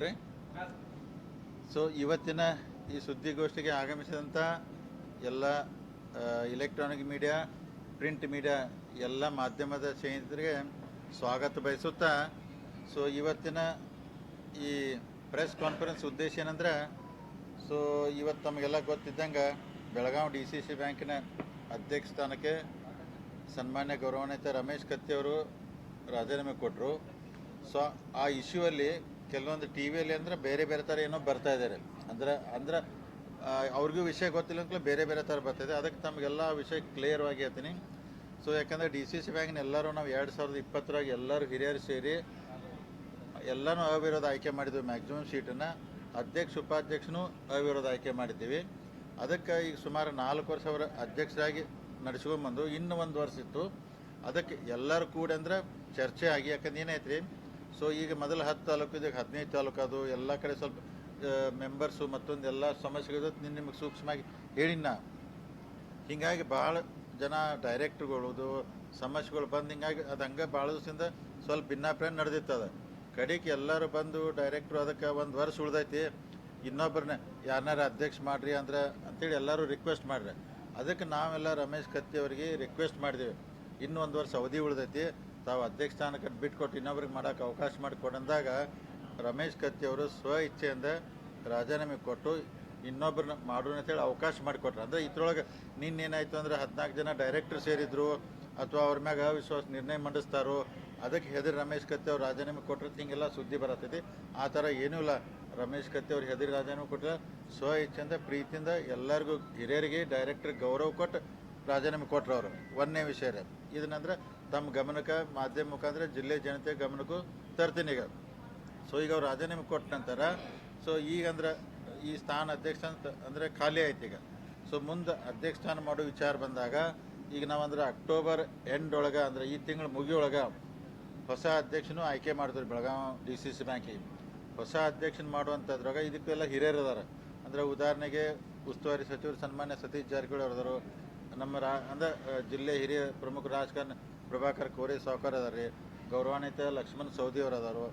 ಕೊಟ್ರಿ ಸೊ ಇವತ್ತಿನ ಈ ಸುದ್ದಿಗೋಷ್ಠಿಗೆ ಆಗಮಿಸಿದಂಥ ಎಲ್ಲ ಇಲೆಕ್ಟ್ರಾನಿಕ್ ಮೀಡಿಯಾ ಪ್ರಿಂಟ್ ಮೀಡಿಯಾ ಎಲ್ಲ ಮಾಧ್ಯಮದ ಸ್ನೇಹಿತರಿಗೆ ಸ್ವಾಗತ ಬಯಸುತ್ತಾ ಸೊ ಇವತ್ತಿನ ಈ ಪ್ರೆಸ್ ಕಾನ್ಫರೆನ್ಸ್ ಉದ್ದೇಶ ಏನಂದ್ರೆ ಸೊ ಇವತ್ತು ತಮಗೆಲ್ಲ ಗೊತ್ತಿದ್ದಂಗೆ ಬೆಳಗಾವಿ ಡಿ ಸಿ ಸಿ ಬ್ಯಾಂಕಿನ ಅಧ್ಯಕ್ಷ ಸ್ಥಾನಕ್ಕೆ ಸನ್ಮಾನ್ಯ ಗೌರವಾನ್ವಿತ ರಮೇಶ್ ಕತ್ತಿಯವರು ರಾಜೀನಾಮೆ ಕೊಟ್ಟರು ಸೊ ಆ ಇಶ್ಯೂ ಅಲ್ಲಿ ಕೆಲವೊಂದು ಟಿ ವಿಯಲ್ಲಿ ಅಂದ್ರೆ ಬೇರೆ ಬೇರೆ ಥರ ಏನೋ ಬರ್ತಾ ಇದ್ದಾರೆ ಅಂದ್ರೆ ಅಂದ್ರೆ ಅವ್ರಿಗೂ ವಿಷಯ ಗೊತ್ತಿಲ್ಲ ಅಂತ ಬೇರೆ ಬೇರೆ ಥರ ಬರ್ತಾಯಿದೆ ಅದಕ್ಕೆ ತಮಗೆಲ್ಲ ವಿಷಯ ಕ್ಲಿಯರ್ ಆಗಿ ಹೇಳ್ತೀನಿ. ಸೊ ಯಾಕಂದರೆ ಡಿ ಸಿ ಸಿ ಬ್ಯಾಂಕ್ನ ಎಲ್ಲರೂ ನಾವು ಎರಡು ಸಾವಿರದ ಇಪ್ಪತ್ತರಾಗ ಎಲ್ಲರೂ ಹಿರಿಯರು ಸೇರಿ ಎಲ್ಲನೂ ಅವಿರೋಧ ಆಯ್ಕೆ ಮಾಡಿದ್ವಿ. ಮ್ಯಾಕ್ಸಿಮಮ್ ಸೀಟನ್ನು ಅಧ್ಯಕ್ಷ, ಉಪಾಧ್ಯಕ್ಷನೂ ಅವಿರೋಧ ಆಯ್ಕೆ ಮಾಡಿದ್ದೀವಿ. ಅದಕ್ಕೆ ಈಗ ಸುಮಾರು ನಾಲ್ಕು ವರ್ಷ ಅವರ ಅಧ್ಯಕ್ಷರಾಗಿ ನಡೆಸ್ಕೊಂಬಂದು ಇನ್ನೂ ಒಂದು ವರ್ಷ ಇತ್ತು. ಅದಕ್ಕೆ ಎಲ್ಲರೂ ಕೂಡ ಅಂದ್ರೆ ಚರ್ಚೆ ಆಗಿ, ಯಾಕಂದ್ರೆ ಏನೈತ್ರಿ ಸೊ ಈಗ ಮೊದಲು ಹತ್ತು ತಾಲೂಕು ಇದೆ ಹದಿನೈದು ತಾಲೂಕು ಅದು. ಎಲ್ಲ ಕಡೆ ಸ್ವಲ್ಪ ಮೆಂಬರ್ಸು ಮತ್ತೊಂದು ಎಲ್ಲ ಸಮಸ್ಯೆಗಳು ನಿನ್ನ ನಿಮಗೆ ಸೂಕ್ಷ್ಮವಾಗಿ ಹೇಳಿನ ಹಿಂಗಾಗಿ ಭಾಳ ಜನ ಡೈರೆಕ್ಟ್ರುಗಳದು ಸಮಸ್ಯೆಗಳು ಬಂದು ಹಿಂಗಾಗಿ ಅದು ಹಂಗೆ ಭಾಳ ದಿವಸದಿಂದ ಸ್ವಲ್ಪ ಭಿನ್ನಾಭಿಪ್ರಾಯ ನಡೆದಿತ್ತದ. ಕಡೆಗೆ ಎಲ್ಲರೂ ಬಂದು ಡೈರೆಕ್ಟ್ರು ಅದಕ್ಕೆ ಒಂದು ವರ್ಷ ಉಳ್ದೈತಿ. ಇನ್ನೊಬ್ಬರನ್ನ ಯಾರನ್ನಾರು ಅಧ್ಯಕ್ಷ ಮಾಡ್ರಿ ಅಂದ್ರೆ ಅಂತೇಳಿ ಎಲ್ಲರೂ ರಿಕ್ವೆಸ್ಟ್ ಮಾಡ್ರಿ. ಅದಕ್ಕೆ ನಾವೆಲ್ಲ ರಮೇಶ್ ಕತ್ತಿ ಅವರಿಗೆ ರಿಕ್ವೆಸ್ಟ್ ಮಾಡಿದೆವು. ಇನ್ನೊಂದು ವರ್ಷ ಅವಧಿ ಉಳ್ದೈತಿ. ತಾವು ಅಧ್ಯಕ್ಷ ಸ್ಥಾನಕ್ಕೆ ಬಿಟ್ಕೊಟ್ಟು ಇನ್ನೊಬ್ರಿಗೆ ಮಾಡೋಕೆ ಅವಕಾಶ ಮಾಡಿಕೊಡಂದಾಗ ರಮೇಶ್ ಕತ್ತಿ ಅವರು ಸ್ವ ಇಚ್ಛೆಯಿಂದ ರಾಜೀನಾಮೆ ಕೊಟ್ಟು ಇನ್ನೊಬ್ಬರನ್ನ ಮಾಡೋಣ ಅಂತೇಳಿ ಅವಕಾಶ ಮಾಡಿಕೊಟ್ರು. ಅಂದರೆ ಇದ್ರೊಳಗೆ ನಿನ್ನೇನಾಯಿತು ಅಂದ್ರೆ ಹದಿನಾಲ್ಕು ಜನ ಡೈರೆಕ್ಟರ್ ಸೇರಿದ್ರು ಅಥವಾ ಅವ್ರ ಮ್ಯಾಗ ಅವಿಶ್ವಾಸ ನಿರ್ಣಯ ಮಂಡಿಸ್ತಾರೋ, ಅದಕ್ಕೆ ಹೆದರಿ ರಮೇಶ್ ಕತ್ತಿ ಅವ್ರು ರಾಜೀನಾಮೆ ಕೊಟ್ಟರೆ ಹಿಂಗೆಲ್ಲ ಸುದ್ದಿ ಬರತ್ತೈತಿ ಆ ಥರ ಏನೂ ಇಲ್ಲ. ರಮೇಶ್ ಕತ್ತಿ ಅವ್ರು ಹೆದರಿ ರಾಜೀನಾಮೆ ಕೊಟ್ಟರೆ ಸ್ವ ಇಚ್ಛೆಯಿಂದ, ಪ್ರೀತಿಯಿಂದ ಎಲ್ಲರಿಗೂ ಹಿರಿಯರಿಗೆ ಡೈರೆಕ್ಟರ್ ಗೌರವ ಕೊಟ್ಟು ರಾಜೀನಾಮೆ ಕೊಟ್ಟರು ಅವರು. ಒಂದನೇ ವಿಷಯ ರೀ. ಇದನ್ನಂದ್ರೆ ತಮ್ಮ ಗಮನಕ್ಕೆ ಮಾಧ್ಯಮ ಮುಖಾಂತರ ಜಿಲ್ಲೆ ಜನತೆ ಗಮನಕ್ಕೂ ತರ್ತೀನಿ ಈಗ. ಸೊ ಈಗ ಅವ್ರು ರಾಜೀನಾಮೆ ಕೊಟ್ಟ ನಂತರ ಸೊ ಈಗ ಅಂದ್ರೆ ಈ ಸ್ಥಾನ ಅಧ್ಯಕ್ಷ ಅಂತ ಅಂದರೆ ಖಾಲಿ ಆಯ್ತು ಈಗ. ಸೊ ಮುಂದೆ ಅಧ್ಯಕ್ಷ ಸ್ಥಾನ ಮಾಡೋ ವಿಚಾರ ಬಂದಾಗ, ಈಗ ನಾವಂದ್ರೆ ಅಕ್ಟೋಬರ್ ಎಂಡ್ ಒಳಗೆ ಅಂದ್ರೆ ಈ ತಿಂಗಳು ಮುಗಿಯೊಳಗೆ ಹೊಸ ಅಧ್ಯಕ್ಷನೂ ಆಯ್ಕೆ ಮಾಡಿದ್ರು ಬೆಳಗಾವಿ ಡಿ ಸಿ ಸಿ ಬ್ಯಾಂಕಿಗೆ ಹೊಸ ಅಧ್ಯಕ್ಷನ ಮಾಡುವಂಥದ್ರಾಗ ಇದಕ್ಕೆಲ್ಲ ಹಿರಿಯರು ಅದಾರ ಅಂದ್ರೆ ಉದಾಹರಣೆಗೆ ಉಸ್ತುವಾರಿ ಸಚಿವರು ಸನ್ಮಾನ್ಯ ಸತೀಶ್ ಜಾರಕಿಹೊಳಿ ಅವರು ನಮ್ಮ ರಾ ಅಂದ್ರೆ ಜಿಲ್ಲೆ ಹಿರಿಯ ಪ್ರಮುಖ ರಾಜಕಾರಣ ಪ್ರಭಾಕರ್ ಕೋರಿ ಸಾವ್ಕರ್ ಅದಾರ ರೀ ಗೌರವಾನ್ವಿತ ಲಕ್ಷ್ಮಣ್ ಸೌದಿ ಅವರು ಅದಾರು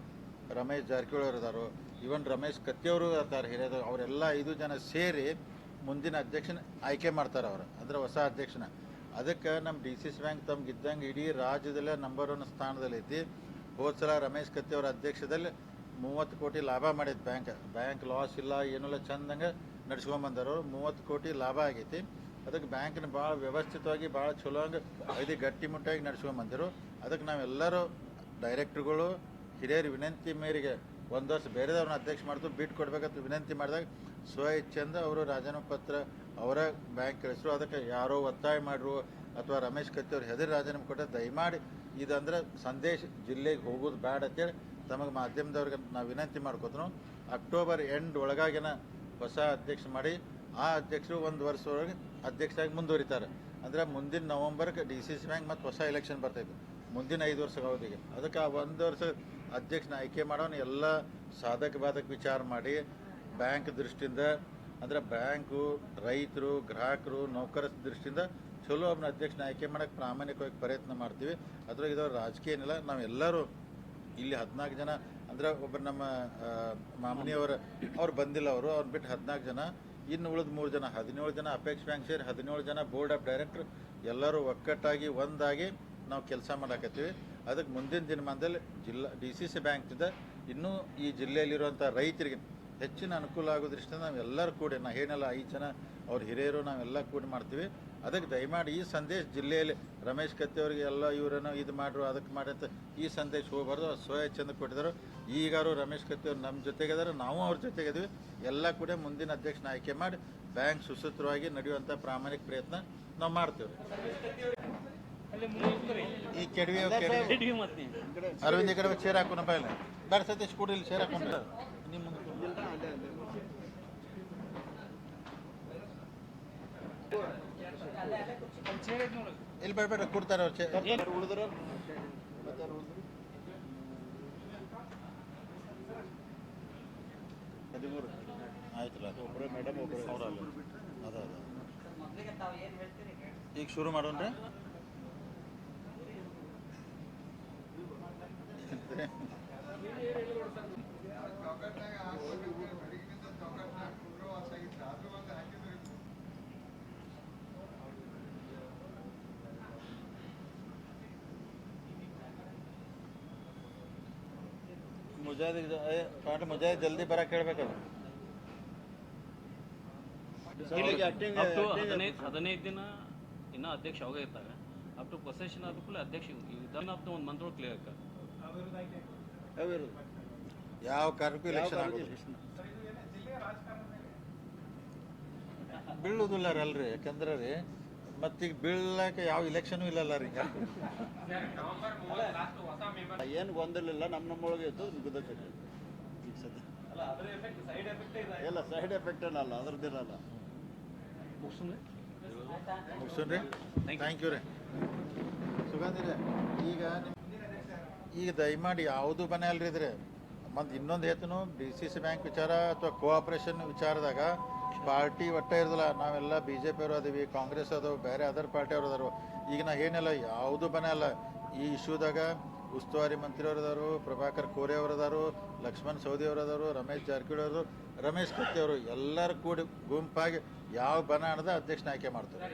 ರಮೇಶ್ ಜಾರಕಿಹೊಳಿ ಅವರು ಅದಾರು ಇವನ್ ರಮೇಶ್ ಕತ್ತಿಯವರು ಅದಾರ ಹಿರಿಯರು, ಅವರೆಲ್ಲ ಐದು ಜನ ಸೇರಿ ಮುಂದಿನ ಅಧ್ಯಕ್ಷನ ಆಯ್ಕೆ ಮಾಡ್ತಾರೆ ಅವರು, ಅಂದ್ರೆ ಹೊಸ ಅಧ್ಯಕ್ಷನ. ಅದಕ್ಕೆ ನಮ್ಮ ಡಿ ಸಿ ಸಿ ಬ್ಯಾಂಕ್ ತಮ್ಗೆ ಇದ್ದಂಗೆ ಇಡೀ ರಾಜ್ಯದಲ್ಲೇ ನಂಬರ್ ಒನ್ ಸ್ಥಾನದಲ್ಲಿ ಐತಿ. ಹೋದ ಸಲ ರಮೇಶ್ ಕತ್ತಿ ಅವರ ಅಧ್ಯಕ್ಷದಲ್ಲಿ ಮೂವತ್ತು ಕೋಟಿ ಲಾಭ ಮಾಡಿದ್ ಬ್ಯಾಂಕ್. ಬ್ಯಾಂಕ್ ಲಾಸ್ ಇಲ್ಲ ಏನಿಲ್ಲ ಚಂದಂಗೆ ನಡ್ಸ್ಕೊಂಬಂದರು ಮೂವತ್ತು ಕೋಟಿ ಲಾಭ ಆಗೈತಿ. ಅದಕ್ಕೆ ಬ್ಯಾಂಕ್ನ ಭಾಳ ವ್ಯವಸ್ಥಿತವಾಗಿ, ಭಾಳ ಚಲೋ ಹಂಗೆ ಇದು ಗಟ್ಟಿಮುಟ್ಟಾಗಿ ನಡೆಸ್ಕೊಂಬಂದಿರು ಅದಕ್ಕೆ ನಾವೆಲ್ಲರೂ ಡೈರೆಕ್ಟ್ರುಗಳು, ಹಿರಿಯರ ವಿನಂತಿ ಮೇರೆಗೆ ಒಂದು ವರ್ಷ ಬೇರೆದವ್ರನ್ನ ಅಧ್ಯಕ್ಷ ಮಾಡ್ತು ಬಿಟ್ಟು ಕೊಡ್ಬೇಕಂತ ವಿನಂತಿ ಮಾಡಿದಾಗ ಸ್ವ ಇಚ್ಛೆಯಿಂದ ಅವರು ರಾಜೀನಾಮೆ ಪತ್ರ ಅವರ ಬ್ಯಾಂಕ್ ಕಳಿಸ್ರು. ಅದಕ್ಕೆ ಯಾರೋ ಒತ್ತಾಯ ಮಾಡ್ರು ಅಥವಾ ರಮೇಶ್ ಕತ್ತಿ ಅವ್ರು ಹೆದರಿ ರಾಜೀನಾಮೆ ಕೊಟ್ಟ ದಯಮಾಡಿ ಇದಂದ್ರೆ ಸಂದೇಶ ಜಿಲ್ಲೆಗೆ ಹೋಗೋದು ಬ್ಯಾಡ ಅಂತೇಳಿ ತಮಗೆ ಮಾಧ್ಯಮದವ್ರಿಗೆ ನಾವು ವಿನಂತಿ ಮಾಡ್ಕೋತನು. ಅಕ್ಟೋಬರ್ ಎಂಡ್ ಒಳಗಾಗಿನ ಹೊಸ ಅಧ್ಯಕ್ಷ ಮಾಡಿ ಆ ಅಧ್ಯಕ್ಷರು ಒಂದು ವರ್ಷದೊಳಗೆ ಅಧ್ಯಕ್ಷರಾಗಿ ಮುಂದುವರಿತಾರೆ. ಅಂದ್ರೆ ಮುಂದಿನ ನವಂಬರ್ಗೆ ಡಿ ಸಿ ಸಿ ಬ್ಯಾಂಕ್ ಮತ್ತು ಹೊಸ ಎಲೆಕ್ಷನ್ ಬರ್ತೈತೆ. ಮುಂದಿನ ಐದು ವರ್ಷ ಅವಧಿಗೆ. ಅದಕ್ಕೆ ಆ ಒಂದು ವರ್ಷ ಅಧ್ಯಕ್ಷನ ಆಯ್ಕೆ ಮಾಡೋನು ಎಲ್ಲ ಸಾಧಕ ಬಾಧಕ ವಿಚಾರ ಮಾಡಿ ಬ್ಯಾಂಕ್ ದೃಷ್ಟಿಯಿಂದ, ಅಂದ್ರೆ ಬ್ಯಾಂಕು ರೈತರು, ಗ್ರಾಹಕರು ನೌಕರ ದೃಷ್ಟಿಯಿಂದ ಚಲೋ ಒಬ್ಬನ ಅಧ್ಯಕ್ಷನ ಆಯ್ಕೆ ಮಾಡೋಕೆ ಪ್ರಾಮಾಣಿಕವಾಗಿ ಪ್ರಯತ್ನ ಮಾಡ್ತೀವಿ. ಅದ್ರಾಗ ಇದು ರಾಜಕೀಯ ಏನಿಲ್ಲ. ನಾವೆಲ್ಲರೂ ಇಲ್ಲಿ ಹದಿನಾಲ್ಕು ಜನ, ಅಂದ್ರೆ ಒಬ್ಬರು ನಮ್ಮ ಮಾಮನಿಯವರ, ಅವ್ರು ಬಂದಿಲ್ಲ ಅವರು ಅವ್ರು ಬಿಟ್ಟು ಹದಿನಾಲ್ಕು ಜನ ಇನ್ನು ಉಳಿದ ಮೂರು ಜನ, ಹದಿನೇಳು ಜನ ಅಪೇಕ್ಷ ಬ್ಯಾಂಕ್ ಸೇರಿ ಹದಿನೇಳು ಜನ ಬೋರ್ಡ್ ಆಫ್ ಡೈರೆಕ್ಟರ್ ಎಲ್ಲರೂ ಒಕ್ಕಟ್ಟಾಗಿ ಒಂದಾಗಿ ನಾವು ಕೆಲಸ ಮಾಡಾಕತ್ತೀವಿ. ಅದಕ್ಕೆ ಮುಂದಿನ ದಿನಮಾನದಲ್ಲಿ ಜಿಲ್ಲಾ ಡಿ ಸಿ ಸಿ ಬ್ಯಾಂಕ್ನಿಂದ ಇನ್ನೂ ಈ ಜಿಲ್ಲೆಯಲ್ಲಿರುವಂಥ ರೈತರಿಗೆ ಹೆಚ್ಚಿನ ಅನುಕೂಲ ಆಗೋ ದೃಷ್ಟಿಯಿಂದ ನಾವೆಲ್ಲರೂ ಕೂಡಿ, ನಾ ಏನೆಲ್ಲ ಐದು ಜನ ಅವ್ರ ಹಿರಿಯರು ನಾವೆಲ್ಲ ಕೂಡಿ ಮಾಡ್ತೀವಿ. ಅದಕ್ಕೆ ದಯಮಾಡಿ ಈ ಸಂದೇಶ ಜಿಲ್ಲೆಯಲ್ಲಿ ರಮೇಶ್ ಕತ್ತಿ ಅವರಿಗೆ ಎಲ್ಲ ಇವರೇನೋ ಇದು ಮಾಡ್ರು ಅದಕ್ಕೆ ಮಾಡಿ ಅಂತ ಈ ಸಂದೇಶ ಹೋಗ್ಬಾರ್ದು ಸ್ವಯ ಚಂದ ಕೊಟ್ಟಿದ್ದಾರೆ ಈಗಾರು ರಮೇಶ್ ಕತ್ತಿ ಅವ್ರು ನಮ್ಮ ಜೊತೆಗಿದ್ದಾರೆ ನಾವು ಅವ್ರ ಜೊತೆಗಿದ್ವಿ ಎಲ್ಲ ಕೂಡ ಮುಂದಿನ ಅಧ್ಯಕ್ಷನ ಆಯ್ಕೆ ಮಾಡಿ ಬ್ಯಾಂಕ್ ಸುಸೂತ್ರವಾಗಿ ನಡೆಯುವಂಥ ಪ್ರಾಮಾಣಿಕ ಪ್ರಯತ್ನ ನಾವು ಮಾಡ್ತೇವೆ ಈ ಕೆಡವಿ ಅರವಿಂದ್ ಕಡೆ ಸೇರ್ ಹಾಕೋಣ ಬೇಡ ಸತೀಶ್ ಕೂಡ ಇಲ್ಲಿ ಹಾಕೊಂಡು ನಿಮ್ಮ ಮುಂದೆ ಕೂಡು. ಇಲ್ಲಿ ಬೇಡ ಕೊಡ್ತಾರೆ ಅವ್ರು ಉಳಿದ್ರು ಹದಿಮೂರು ಆಯ್ತಲ್ಲ. ಒಬ್ಬರೇ ಮೇಡಮ್ ಒಬ್ಬರೇ ಅವರಲ್ಲ ಅದ ಅದ ಈಗ ಶುರು ಮಾಡೋಣ್ರಿ. ಮುಜಾಹಿದ್ ಪಾಯಿಂಟ್ ಮುಜಾಹಿದ್ ಜಲ್ದಿ ಬರಕ್ಕೆ ಹೇಳ್ಬೇಕಲ್ಲ ಅಪ್ ಟು ಹದಿನೈದು ಹದಿನೈದು ದಿನ ಇನ್ನೂ ಅಧ್ಯಕ್ಷ ಅವಾಗ ಇರ್ತಾರೆ. ಅಪ್ ಟು ಪೊಸೆಷನ್ ಆದ ಕೂಡ ಅಧ್ಯಕ್ಷ ಅಪ್ ಟು ಒಂದು ಮಂತ್ ಕ್ಲಿಯರ್ ಯಾವ ಕಾರಣಕ್ಕೂ ಎಲೆಕ್ಷನ್ ರೀ ಅಲ್ರಿ ಯಾಕಂದ್ರೆ ರೀ ಮತ್ತೀಗ ಬೀಳಕ್ಕೆ ಯಾವ ಇಲೆಕ್ಷನ್ ಇಲ್ಲಲ್ಲ ರೀ ಏನು ಗೊಂದಲಿಲ್ಲ ನಮ್ಮ ನಮ್ಮೊಳಗೆ ಇತ್ತು ಗುದ್ದಕ್ಕೆ ಈಗ ಸದ್ಯ ಇಲ್ಲ ಸೈಡ್ ಎಫೆಕ್ಟ್ ಏನಲ್ಲ ಅದ್ರದ್ದೇನಲ್ಲ ರೀ ಥ್ಯಾಂಕ್ ಯು ರೀ. ಸುಗಂಧಿರಿ ಈಗ ಈಗ ದಯಮಾಡಿ ಯಾವುದು ಮನೆ ಅಲ್ರಿ ಇದ್ರೆ? ಮತ್ತೆ ಇನ್ನೊಂದು ಹೇಳ್ತನು ಡಿ ಸಿ ಸಿ ಬ್ಯಾಂಕ್ ವಿಚಾರ ಅಥವಾ ಕೋಆಪರೇಷನ್ ವಿಚಾರದಾಗ ಪಾರ್ಟಿ ಒಟ್ಟೆ ಇರೋದಿಲ್ಲ. ನಾವೆಲ್ಲ ಬಿ ಜೆ ಪಿಯವರು ಅದೀವಿ ಕಾಂಗ್ರೆಸ್ ಅದಾವೆ ಬೇರೆ ಅದರ್ ಪಾರ್ಟಿ ಅವರು ಅದಾರು. ಈಗ ನಾ ಏನಿಲ್ಲ ಯಾವುದು ಬನೇ ಅಲ್ಲ. ಈ ಇಶ್ಯೂದಾಗ ಉಸ್ತುವಾರಿ ಮಂತ್ರಿಯವರು ಅದಾರು ಪ್ರಭಾಕರ್ ಕೋರೆ ಅವರು ಅದಾರು ಲಕ್ಷ್ಮಣ್ ಸವದಿ ಅವರು ಅದಾರು ರಮೇಶ್ ಜಾರಕಿಹೊಳಿ ಅವರು ರಮೇಶ್ ಕತ್ತಿ ಅವರು ಎಲ್ಲರೂ ಕೂಡಿ ಗುಂಪಾಗಿ ಯಾವ ಬನ ಅನ್ನೋದ ಅಧ್ಯಕ್ಷನ ಆಯ್ಕೆ ಮಾಡ್ತಾರೆ.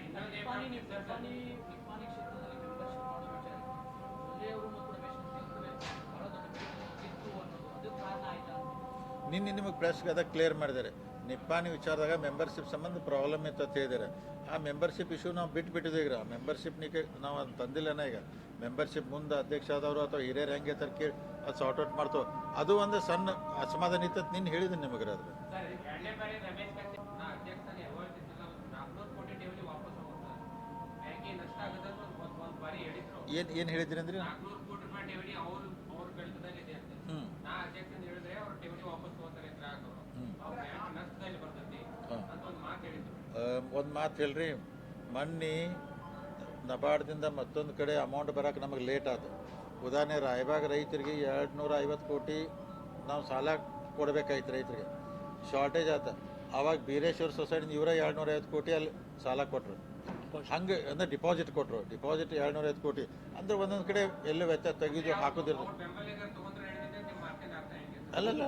ನಿನ್ನೆ ನಿಮಗೆ ಪ್ರೆಸ್ಗೆ ಅದ ಕ್ಲಿಯರ್ ಮಾಡಿದ್ದಾರೆ. ನಿಪ್ಪಾಣಿ ವಿಚಾರದಾಗ ಮೆಂಬರ್ಶಿಪ್ ಸಂಬಂಧ ಪ್ರಾಬ್ಲಮ್ ಇತ್ತು ಅಂತ ಹೇಳಿದ್ದಾರೆ. ಆ ಮೆಂಬರ್ಶಿಪ್ ಇಶ್ಯೂ ನಾವು ಬಿಟ್ಟು ಬಿಟ್ಟಿದ್ದೀವಿ ಈಗ. ಮೆಂಬರ್ಶಿಪ್ ನಿಕ್ಕೆ ನಾವು ಅದು ತಂದಿಲ್ಲನ ಈಗ? ಮೆಂಬರ್ಶಿಪ್ ಮುಂದೆ ಅಧ್ಯಕ್ಷ ಆದವರು ಅಥವಾ ಹಿರಿಯರು ಹೆಂಗೆ ತರ ಕೇಳಿ ಅದು ಸಾರ್ಟ್ ಔಟ್ ಮಾಡ್ತು ಅದು ಒಂದು ಸಣ್ಣ ಅಸಮಾಧಾನ ಇತ್ತು ನಿನ್ನ ಹೇಳಿದ್ದೀನಿ ನಿಮಗೆ ಅದು ಏನು ಏನು ಹೇಳಿದ್ರಿ ಅಂದ್ರೆ ಹ್ಞೂ ಒಂದು ಮಾತು ಹೇಳ್ರಿ. ಮಣ್ಣಿ ನಬಾರ್ಡ್ದಿಂದ ಮತ್ತೊಂದು ಕಡೆ ಅಮೌಂಟ್ ಬರೋಕೆ ನಮಗೆ ಲೇಟ್ ಆದ ಉದಾಹರಣೆ ರಾಯಬಾಗ ರೈತರಿಗೆ ಎರಡು ನೂರ ಐವತ್ತು ಕೋಟಿ ನಾವು ಸಾಲ ಕೊಡಬೇಕಾಯ್ತು ರೈತರಿಗೆ. ಶಾರ್ಟೇಜ್ ಆಯ್ತು ಆವಾಗ ಬೀರೇಶ್ವರ ಸೊಸೈಟಿಯಿಂದ ಇವರ ಎರಡು ನೂರ ಐವತ್ತು ಕೋಟಿ ಅಲ್ಲಿ ಸಾಲ ಕೊಟ್ಟರು ಹಂಗೆ ಅಂದ್ರೆ ಡಿಪಾಸಿಟ್ ಕೊಟ್ಟರು ಡಿಪಾಸಿಟ್ ಎರಡು ನೂರ ಐವತ್ತು ಕೋಟಿ. ಅಂದ್ರೆ ಒಂದೊಂದು ಕಡೆ ಎಲ್ಲೂ ವೆಚ್ಚ ತೆಗೆದು ಹೆಂಗೆ ಅಲ್ಲಲ್ಲ.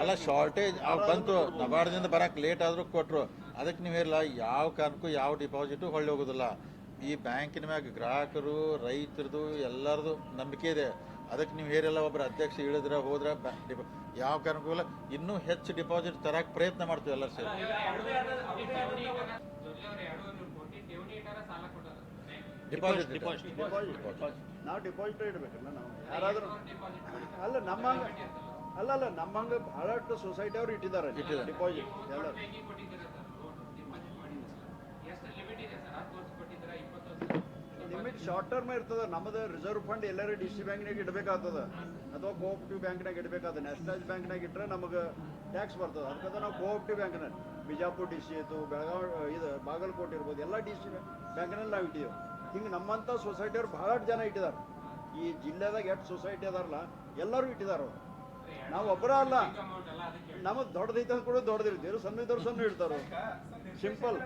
ಅಲ್ಲ ಶಾರ್ಟೇಜ್ ಅವ್ ಬಂತು ನಬಾರ್ಡ್ದಿಂದ ಬರಕ್ಕೆ ಲೇಟ್ ಆದರೂ ಕೊಟ್ರು. ಅದಕ್ಕೆ ನೀವು ಹೇಳಿಲ್ಲ ಯಾವ ಕಾರಣಕ್ಕೂ ಯಾವ ಡಿಪಾಸಿಟು ಹೊಳ್ಳಿ ಹೋಗೋದಿಲ್ಲ. ಈ ಬ್ಯಾಂಕಿನ ಮ್ಯಾಗ ಗ್ರಾಹಕರು ರೈತರದು ಎಲ್ಲರದು ನಂಬಿಕೆ ಇದೆ. ಅದಕ್ಕೆ ನೀವು ಹೇರಿಲ್ಲ ಒಬ್ಬರು ಅಧ್ಯಕ್ಷ ಇಳಿದ್ರೆ ಹೋದ್ರೆ ಯಾವ ಕಾರಣಕ್ಕೂ ಇಲ್ಲ. ಇನ್ನೂ ಹೆಚ್ಚು ಡಿಪಾಸಿಟ್ ತರಕ್ಕೆ ಪ್ರಯತ್ನ ಮಾಡ್ತೀವಿ ಎಲ್ಲರೂ ಸೇರಿ. ಡಿಪಾಸಿಟ್ ಡಿಪಾಸಿಟ್ ನಾವು ಡಿಪಾಸಿಟ್ ಇಡಬೇಕಲ್ಲ ನಾವು ಯಾರಾದ್ರೂ ಅಲ್ಲ ನಮ್ಮ ಅಲ್ಲ ಅಲ್ಲ ನಮ್ಮಂಗ ಬಹಳಷ್ಟು ಸೊಸೈಟಿ ಅವ್ರು ಇಟ್ಟಿದ್ದಾರೆ. ಡಿಪಾಸಿಟ್ ಎಲ್ಲರೂ ಲಿಮಿಟ್ ಶಾರ್ಟ್ ಟರ್ಮ್ ಇರ್ತದ. ನಮ್ಮದು ರಿಸರ್ವ್ ಫಂಡ್ ಎಲ್ಲರೂ ಡಿ ಸಿ ಬ್ಯಾಂಕ್ನಾಗ ಇಡಬೇಕಾಗ್ತದ. ಅಥವಾ ಕೋಆಪ್ಟಿವ್ ಬ್ಯಾಂಕ್ನಾಗ ಇಡಬೇಕಾದ ನ್ಯಾಷನಲೈಸ್ ಬ್ಯಾಂಕ್ನಾಗ ಇಟ್ಟರೆ ನಮಗೆ ಟ್ಯಾಕ್ಸ್ ಬರ್ತದೆ. ಅದಕ್ಕೆ ನಾವು ಕೋಆಪ್ಟಿವ್ ಬ್ಯಾಂಕ್ನಾಗ ಬಿಜಾಪುರ ಡಿ ಸಿ ಆಯಿತು ಬೆಳಗಾವಿ ಇದು ಬಾಗಲಕೋಟೆ ಇರ್ಬೋದು ಎಲ್ಲ ಡಿ ಸಿ ಬ್ಯಾಂಕ್ನಲ್ಲಿ ನಾವು ಇಟ್ಟಿದ್ದೇವೆ. ಹಿಂಗೆ ನಮ್ಮಂಥ ಸೊಸೈಟಿಯವ್ರು ಬಹಳಷ್ಟು ಜನ ಇಟ್ಟಿದ್ದಾರೆ ಈ ಜಿಲ್ಲೆದಾಗ ಎಷ್ಟು ಸೊಸೈಟಿ ಅದಾರಲ್ಲ, ಎಲ್ಲರೂ ಇಟ್ಟಿದ್ದಾರೆ ಅವರು. ನಾವು ಒಬ್ಬರ ಅಲ್ಲ. ನಮಗೆ ದೊಡ್ಡದೈತೆ ಅಂತ ಕೂಡ ದೊಡ್ಡದಿರ್ತೀವಿ ಸಣ್ಣ ಇದ್ದವ್ರು ಸಣ್ಣ ಇಡ್ತಾರೆ ಸಿಂಪಲ್